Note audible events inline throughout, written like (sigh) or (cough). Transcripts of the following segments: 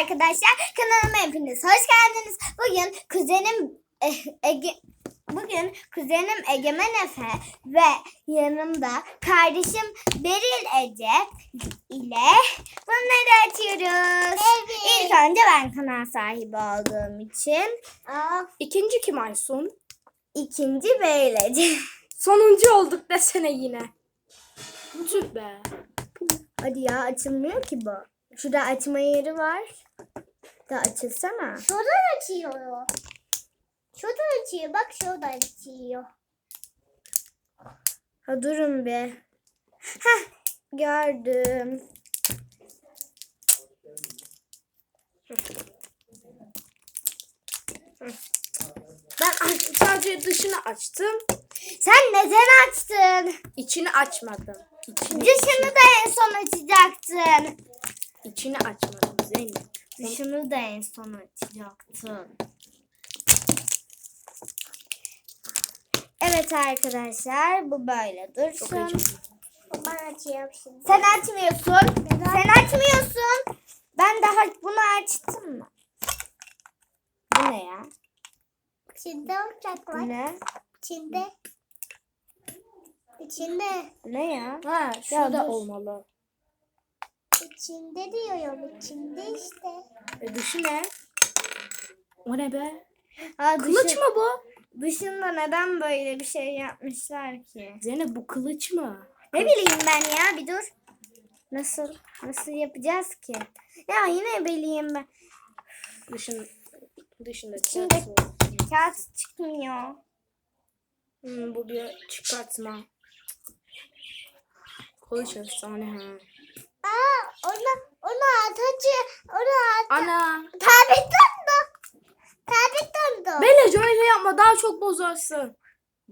arkadaşlar. Kanalıma hepiniz hoş geldiniz. Bugün kuzenim eh, Ege Bugün kuzenim Egemen Efe ve yanımda kardeşim Beril Ece ile bunları açıyoruz. İlk önce ben kanal sahibi olduğum için. İkinci kim Aysun? ikinci Beril Ece. Sonuncu olduk desene yine. Tüh be. Hadi ya açılmıyor ki bu. Şurada açma yeri var. Da açılsana. Şuradan açıyor. Şuradan açıyor. Bak şuradan açıyor. Ha durun bir. Heh gördüm. Ben aç- sadece dışını açtım. Sen neden açtın? İçini açmadım. İçini, Dışını da en son açacaktın. İçini açmadım Zeynep. Dışını da en son açacaktın. Evet arkadaşlar bu böyle dursun. Ben açıyorum şimdi. Sen açmıyorsun. Sen açmıyorsun. Ben daha bunu açtım mı? Bu ne ya? İçinde olacak var. ne? İçinde. İçinde. Ne ya? Ha şurada dur. olmalı. İçinde diyorum. İçinde işte. E dışı ne? O ne be? Ha, Kılıç dışı- mı bu? Dışında neden böyle bir şey yapmışlar ki? Zeynep bu kılıç mı? Ne bileyim ben ya bir dur. Nasıl nasıl yapacağız ki? Ya yine bileyim ben. Dışın, dışında İçinde- kağıt. Kağıt çıkmıyor. Hmm, bu bir çıkartma. Kılıç efsane ha. Aa, ona, ona atacı. Ona at. Ana. Tabi dondu. Tabi dondu. Beleş öyle yapma daha çok bozarsın.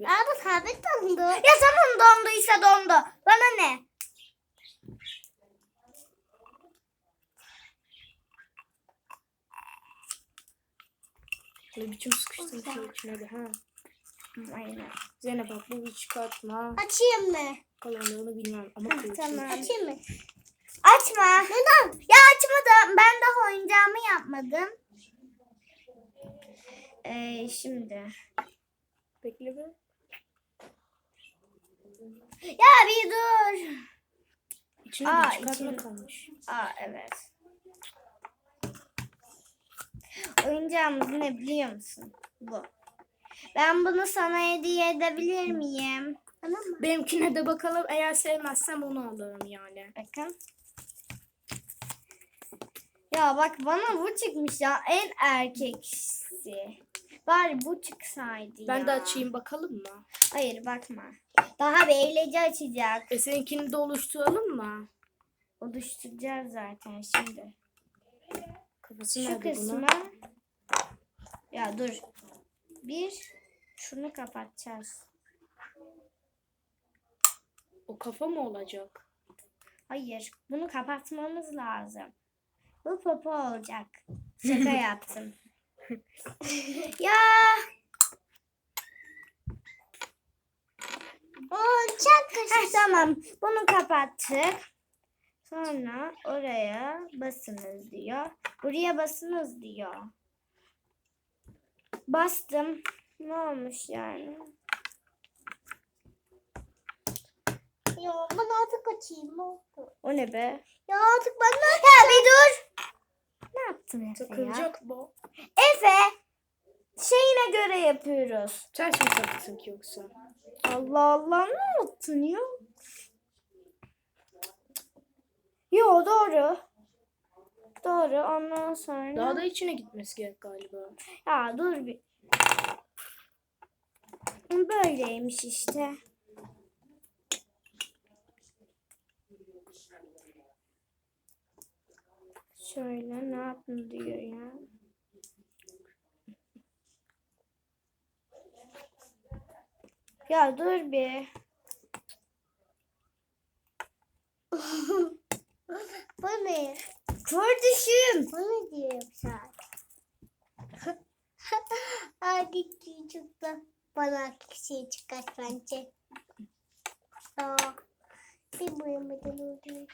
Abi tabi dondu. Ya tamam donduysa dondu. Bana ne? Ne biçim sıkıştın ki içine de ha. Aynen. Zeynep bak bu bir çıkartma. Açayım mı? Kalanlarını bilmem ama. Tamam. Açayım mı? Açma. Neden? Ya açmadım. Ben daha oyuncağımı yapmadım. Ee, şimdi. Bekle be. Ya bir dur. İçine Aa, bir çıkartma içine- kalmış. Aa evet. Oyuncağımız ne biliyor musun? Bu. Ben bunu sana hediye edebilir miyim? Tamam mı? Benimkine de bakalım. Eğer sevmezsem onu alırım yani. Bakın. Ya bak bana bu çıkmış ya en erkeksi. Bari bu çıksaydı ya. Ben de açayım bakalım mı? Hayır bakma. Daha belirleyici açacak. E seninkini de oluşturalım mı? Oluşturacağız zaten şimdi. Kafası Şu nerede kısmı. bunun? Ya dur. Bir. Şunu kapatacağız. O kafa mı olacak? Hayır. Bunu kapatmamız lazım. Bu popo olacak. Şaka (laughs) yaptım. (laughs) ya çok Heh, tamam. Bunu kapattık. Sonra oraya basınız diyor. Buraya basınız diyor. Bastım. Ne olmuş yani? Ya ben artık açayım. Ne oldu? O ne be? Ya artık ben ne Ya bir dur. Yaptın Efe ya? Takılacak bu. Efe. Şeyine göre yapıyoruz. Ters mi taktın ki yoksa? Allah Allah ne yaptın ya? Yo doğru. Doğru ondan sonra. Daha da içine gitmesi gerek galiba. Ya dur bir. Böyleymiş işte. Şöyle ne yaptın diyor ya. Ya dur bir. Bu ne? Kardeşim. Bu ne diyorum sen? Hadi de bana şey çıkart bence. Aa, bir boyamadan oluyor.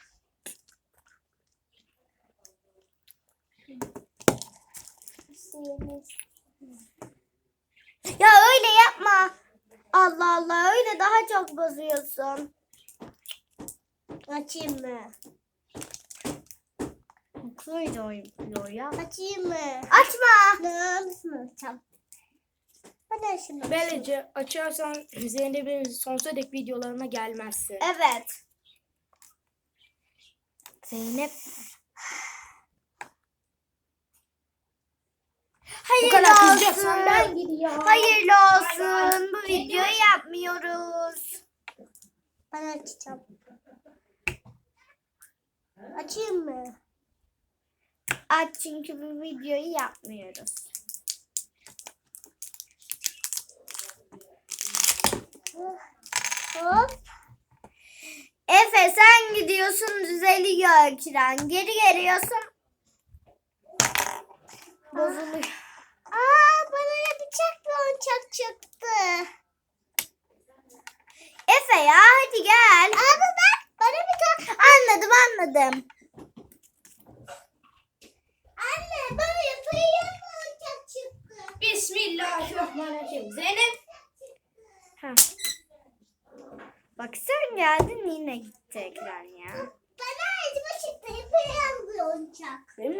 Ya öyle yapma. Allah Allah öyle daha çok bozuyorsun. Açayım mı? Öyle oynuyor ya. Açayım mı? Açma. Nasıl açacağım? Bana şunu. Böylece açarsan Zeynep'in sonsuza dek videolarına gelmezsin. Evet. Zeynep. Bu Hayırlı olsun. ben gidiyorum. Hayırlı olsun. Bu videoyu yapmıyoruz. Ben açacağım. Açayım mı? Aç çünkü bu videoyu yapmıyoruz. Hop. Efe sen gidiyorsun düzeliyor ekran. Geri geliyorsun. Bozuluyor. Aa bana ya bıçak ve oyuncak çıktı. Efe ya hadi gel. Abi bak bana bir tane. Anladım anladım. Anne bana yapayım oyuncak çıktı? Bismillahirrahmanirrahim. Zeynep. Ha. Bak sen geldin yine gitti ekran ya. Bana elime çıktı. Yapayım bir oyuncak. Benim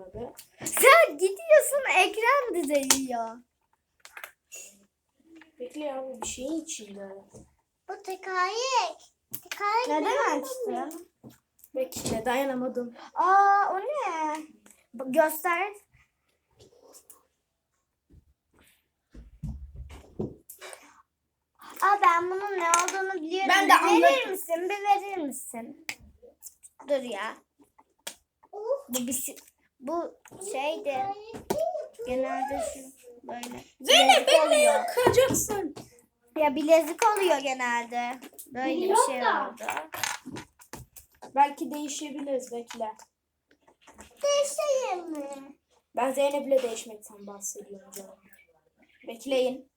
var be? Sen gidiyorsun ekran düzeliyor. Bekle ya bu bir şeyin içinde. Bu tekerlek. Tekerlek Neden açtın? Bekle dayanamadım. Aa o ne? Bak, Göster. Aa ben bunun ne olduğunu biliyorum. Ben de bir verir anladım. misin? Bir verir misin? Dur ya. Of. Bu bir şey- bu şeydi. Genelde şu böyle. Zeynep bilezik bekle oluyor. ya bilezik oluyor genelde. Böyle bir Biliyorum şey da. oldu. Belki değişebiliriz bekle. Değişeyim mi? Ben Zeynep'le değişmekten bahsediyorum canım. Bekleyin.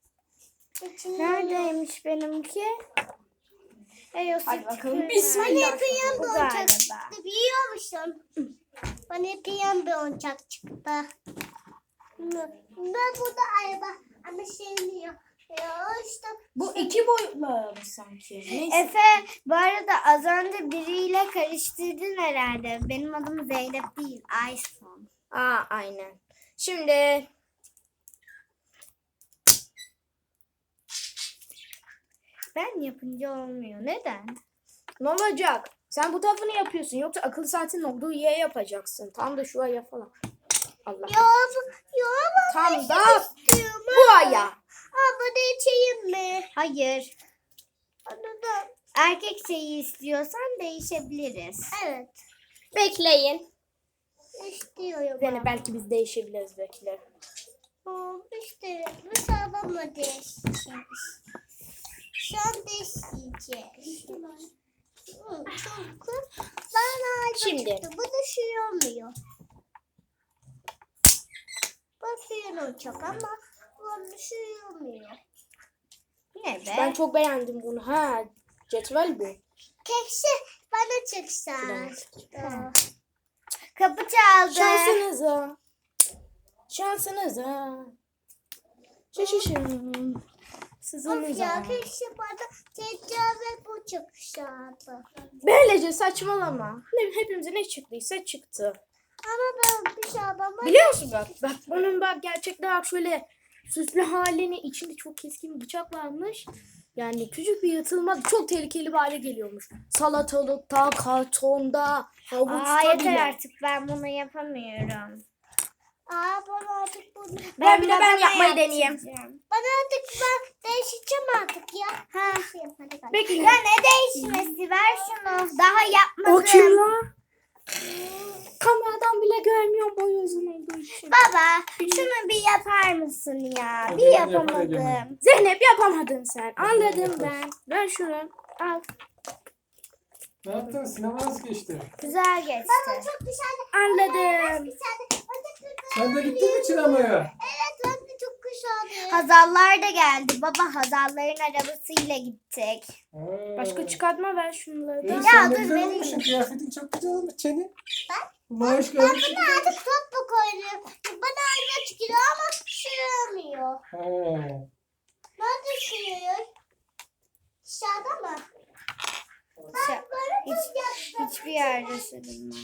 Neredeymiş benimki? Ey o Hadi bakalım. Bismillah. Bana yapayım Bu bir oyuncak galiba. çıktı biliyor musun? Bana yapayım bir oyuncak çıktı. Ben burada araba ama sevmiyor. Ya işte Bu iki boyutlu mı sanki? Neyse. Efe bu arada az önce biriyle karıştırdın herhalde. Benim adım Zeynep değil. Aysun. Aa aynen. Şimdi Ben yapınca olmuyor. Neden? ne olacak? Sen bu tarafını yapıyorsun. Yoksa akıl saatinin olduğu yere yapacaksın. Tam da şuraya falan. Allah. bu ben Tam da buraya. Aa bana içeyim mi? Hayır. Anladım. Erkek şeyi istiyorsan değişebiliriz. Evet. Bekleyin. İstiyorum. Zeynep belki biz değişebiliriz bekle. Aa, işte mesela bana değişeceğiz. Şu an değişeceğiz. Çünkü bana araba Şimdi. çıktı. Bu da şey suyun uçak ama bu olmuyor. Ne be? Ben çok beğendim bunu. Ha, cetvel bu. Keşke bana çıksa. Aa, Kapı çaldı. Şansınıza. Şansınıza. Şaşışın. Of ya keşke bana tecavüz bu çıksaydı. Böylece saçmalama. Ne, hepimize ne çıktıysa çıktı. Ama ben bir şey yapamam. Biliyor musun bak? Bak bunun bak gerçekten bak şöyle süslü halini içinde çok keskin bir bıçak varmış. Yani küçük bir yırtılma çok tehlikeli bir hale geliyormuş. Salatalıkta, kartonda, havuçta Aa yeter bile. artık ben bunu yapamıyorum. Aa bana artık bunu. Ben bir de ben yapmayı deneyeyim. Bana artık ben değişeceğim artık ya. Ha. Gel. Bekle. Ya ne değişmesi? Ver şunu. Daha yapmadım. O kim lan? Kameradan bile görmüyorum boyu uzun olduğu için. Baba şunu bir yapar mısın ya? O Bir yapamadım. Egemen. Zeynep yapamadın sen. Anladım ben. Ver şunu. Al. Ne yaptın? Sinema nasıl geçti? Güzel geçti. Baba çok güzel. Anladım. Güzel. Sen de gittin mi sinemaya? Hazallar da geldi. Baba Hazalların arabasıyla gittik. Ee. Başka çıkartma ver şunları. da. Ee, ya, sen dur, ne güzel benim- olmuşsun. Kıyafetin çok güzel olmuş senin. Ben- Maaş Ben bunu artık topla koyuyorum. Bana anne çıkıyor ama pişiremiyor. Şey He. Nerede pişiriyor? Dışarıda mı? Sen- Hiç, hiçbir yerde sürünmez.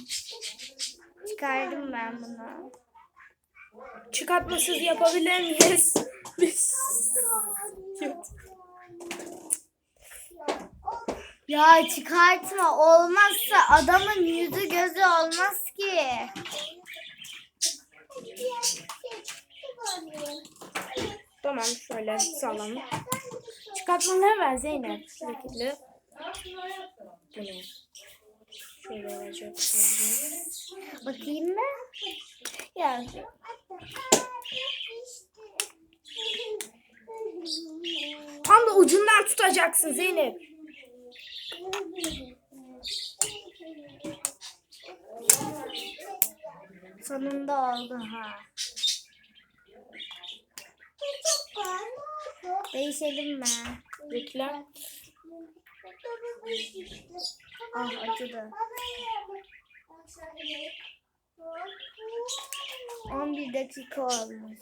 Çıkardım ben bunu. Çıkartmasız yapabilir miyiz? Biz. (laughs) Ya çıkartma olmazsa adamın yüzü gözü olmaz ki. Tamam şöyle salon. Çıkartmaları ver Zeynep. Ne? Şöyle olacak. Bakayım mı? Ya Tam da ucundan tutacaksın Zeynep. sonunda oldu ha. Değişelim mi? Bekle. Ah acıdı. 11 dakika olmuş.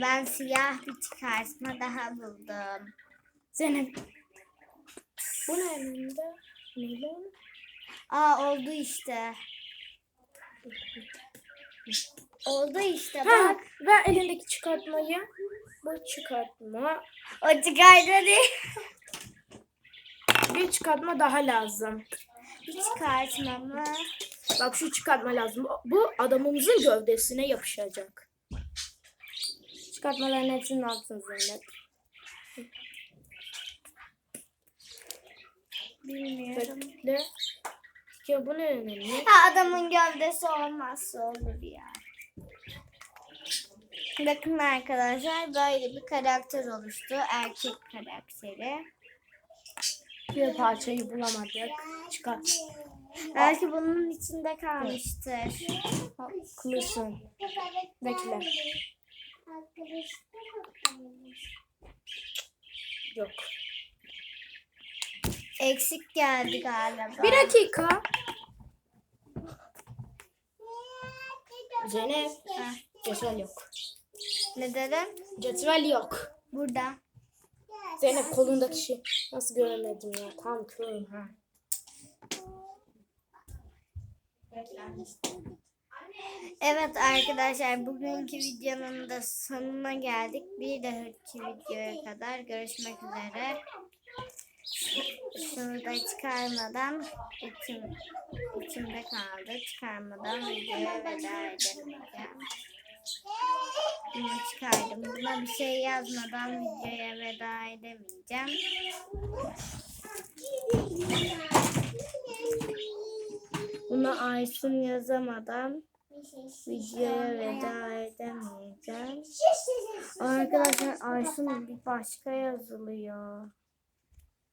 Ben siyah bir çıkartma daha buldum. Zeynep. Bu ne elinde? Neyle? Aa oldu işte. Oldu işte Ha, bak. ver elindeki çıkartmayı. Bu çıkartma. O çıkardı değil. Bir çıkartma daha lazım. Bir çıkartma mı? Bak şu çıkartma lazım. Bu- adamımızın gövdesine yapışacak. Çıkartmaların hepsini alsın Zeynep. Bilmiyorum. Bekle. Ya bu ne önemli? Ha adamın gövdesi olmazsa olur ya. Bakın arkadaşlar böyle bir karakter oluştu. Erkek karakteri. Bir parçayı bulamadık. Çıkar. Belki bunun içinde kalmıştır. Haklısın. Bekle. Yok. Eksik geldi galiba. Bir dakika. Zeynep. Ha, Cetvel yok. Ne dedin? Cetvel yok. Burada. Zeynep kolundaki şey. Nasıl göremedim ya? Tam körüm ha. Evet arkadaşlar bugünkü videonun da sonuna geldik. Bir dahaki videoya kadar görüşmek üzere. Şunu da çıkarmadan içim, içimde kaldı. Çıkarmadan videoya veda edemeyeceğim. Bunu çıkardım. Buna bir şey yazmadan videoya veda edemeyeceğim. Buna Aysun yazamadan videoya veda edemeyeceğim. Arkadaşlar Aysun bir başka yazılıyor.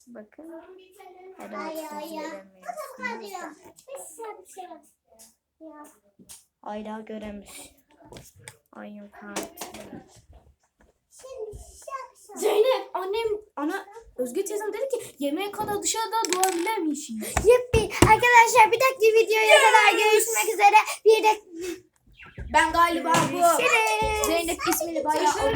Bakın. Herhalde göremiyorsunuz da. Ayla Ayın kartı. Zeynep annem ana Özge teyzem dedi ki yemeğe kadar dışarıda durabilir miyiz? Yuppi. Arkadaşlar bir dahaki videoya kadar görüşmek üzere. Bir de Ben galiba bu. Zeynep ismini bayağı